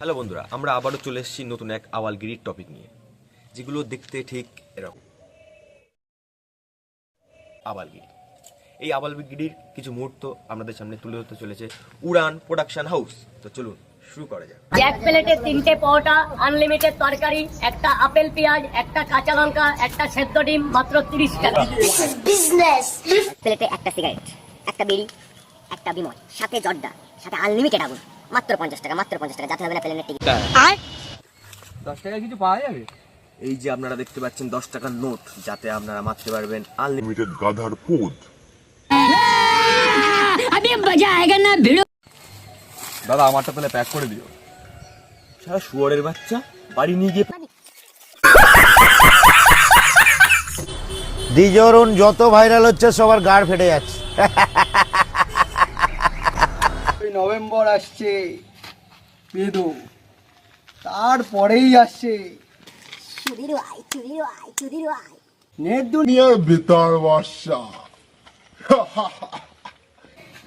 বন্ধুরা আমরা আবারও চলে এসেছি নতুন এক আওয়ালগিরির টপিক নিয়ে যেগুলো দেখতে ঠিক এরকম। আওয়ালগিরি। এই আওয়ালগিরির কিছু মুহূর্ত আমাদের সামনে তুলে ধরতে চলেছে উড়ান প্রোডাকশন হাউস তো চলুন শুরু করা যাক। এক প্লেটে তিনটে পরোটা আনলিমিটেড তরকারি একটা আপেল পেঁয়াজ একটা কাঁচা লঙ্কা একটা সেদ্ধ ডিম মাত্র তিরিশ টাকা। প্লেটে একটা সিগারেট একটা বিড়ি একটা বিমল সাথে জর্দা সাথে আনলিমিটেড আগুন। মাত্র পঞ্চাশ টাকা মাত্র পঞ্চাশ টাকা যাতে হবে না প্লেনের টিকিট দশ টাকায় কিছু পাওয়া যাবে? এই যে আপনারা দেখতে পাচ্ছেন দশ টাকার নোট যাতে আপনারা মারতে পারবেন। আনলিমিটেড লিমিটেড গাধার পোদ দাদা আমারটা তাহলে প্যাক করে দিও। সারা শুয়ারের বাচ্চা বাড়ি নিয়ে গিয়ে দ্বিজরুন যত ভাইরাল হচ্ছে সবার গাড় ফেটে যাচ্ছে। ওই নভেম্বর আসছে। বেদো তারপরেই আসছে। নেট দুনিয়ার বেতার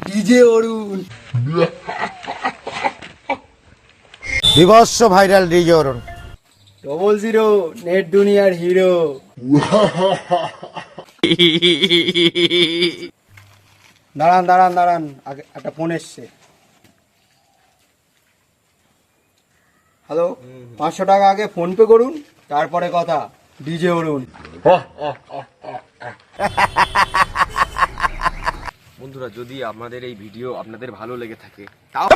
ডিজে অরুণ। বিভৎস ভাইরাল দ্বিজরুন ডবল জিরো নেট দুনিয়ার হিরো। দাঁড়ান দাঁড়ান দাঁড়ান আগে একটা ফোন এসছে। হ্যালো পাঁচশো টাকা আগে ফোন পে করুন তারপরে কথা। ডিজে অরুণ বন্ধুরা যদি আমাদের এই ভিডিও আপনাদের ভালো লেগে থাকে তাও